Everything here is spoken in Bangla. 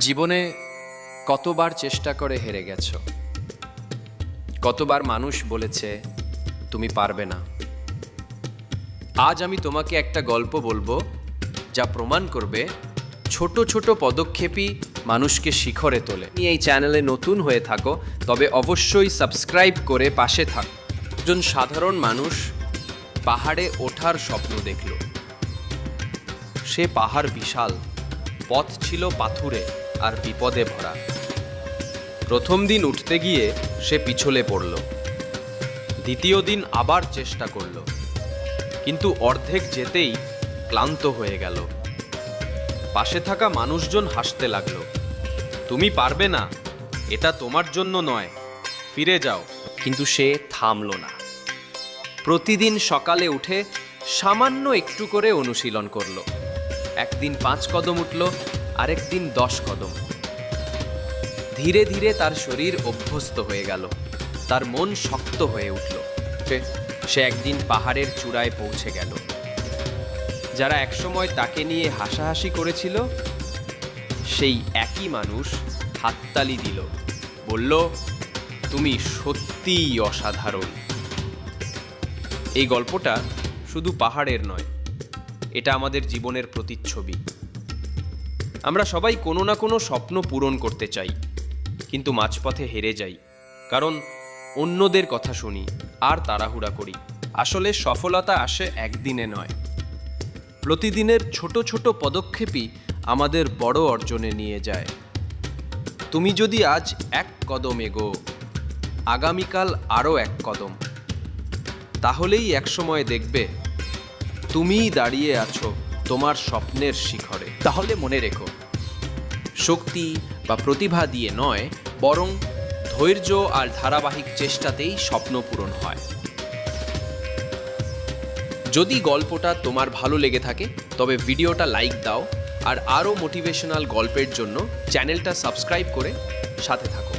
জীবনে কতবার চেষ্টা করে হেরে গেছো? কতবার মানুষ বলেছে, তুমি পারবে না আজ আমি তোমাকে একটা গল্প বলব, যা প্রমাণ করবে ছোট ছোট পদক্ষেপই মানুষকে শিখরে তোলে। তুমি এই চ্যানেলে নতুন হয়ে থাকো, তবে অবশ্যই সাবস্ক্রাইব করে পাশে থাক। একজন সাধারণ মানুষ পাহাড়ে ওঠার স্বপ্ন দেখল। সে পাহাড় বিশাল, পথ ছিল পাথুরে। আর বিপদে ভরা। প্রথম দিন উঠতে গিয়ে সে পিছলে পড়ল। দ্বিতীয় দিন আবার চেষ্টা করল। কিন্তু অর্ধেক যেতেই ক্লান্ত হয়ে গেল। পাশে থাকা মানুষজন হাসতে লাগল। তুমি পারবে না। এটা তোমার জন্য নয়। ফিরে যাও। কিন্তু সে থামলো না। প্রতিদিন সকালে উঠে সামান্য একটু করে অনুশীলন করল। একদিন পাঁচ কদম উঠল আরেক দিন দশ কদম। ধীরে ধীরে তার শরীর অভ্যস্ত হয়ে গেল। তার মন শক্ত হয়ে উঠল। সে- একদিন পাহাড়ের চূড়ায় পৌঁছে গেল। যারা একসময় তাকে নিয়ে হাসাহাসি করেছিল, সেই একই মানুষ হাততালি দিল। বলল, তুমি সত্যিই অসাধারণ। এই গল্পটা শুধু পাহাড়ের নয় এটা আমাদের জীবনের প্রতিচ্ছবি। আমরা সবাই কোনো না কোনো স্বপ্ন পূরণ করতে চাই, কিন্তু মাঝপথে হেরে যাই, কারণ অন্যদের কথা শুনি, আর তাড়াহুড়া করি। আসলে সফলতা আসে একদিনে নয়। প্রতিদিনের ছোট ছোট পদক্ষেপই আমাদের বড় অর্জনে নিয়ে যায়। তুমি যদি আজ এক কদম এগো, আগামীকাল আরও এক কদম, তাহলেই একসময় দেখবে তুমিই দাঁড়িয়ে আছো তোমার স্বপ্নের শিখরে। তাহলে মনে রেখো, শক্তি বা প্রতিভা দিয়ে নয়, বরং ধৈর্য আর ধারাবাহিক চেষ্টাতেই স্বপ্ন পূরণ হয়। যদি গল্পটা তোমার ভালো লেগে থাকে, তবে ভিডিওটা লাইক দাও আর আরও মোটিভেশনাল গল্পের জন্য চ্যানেলটা সাবস্ক্রাইব করে সাথে থাকো।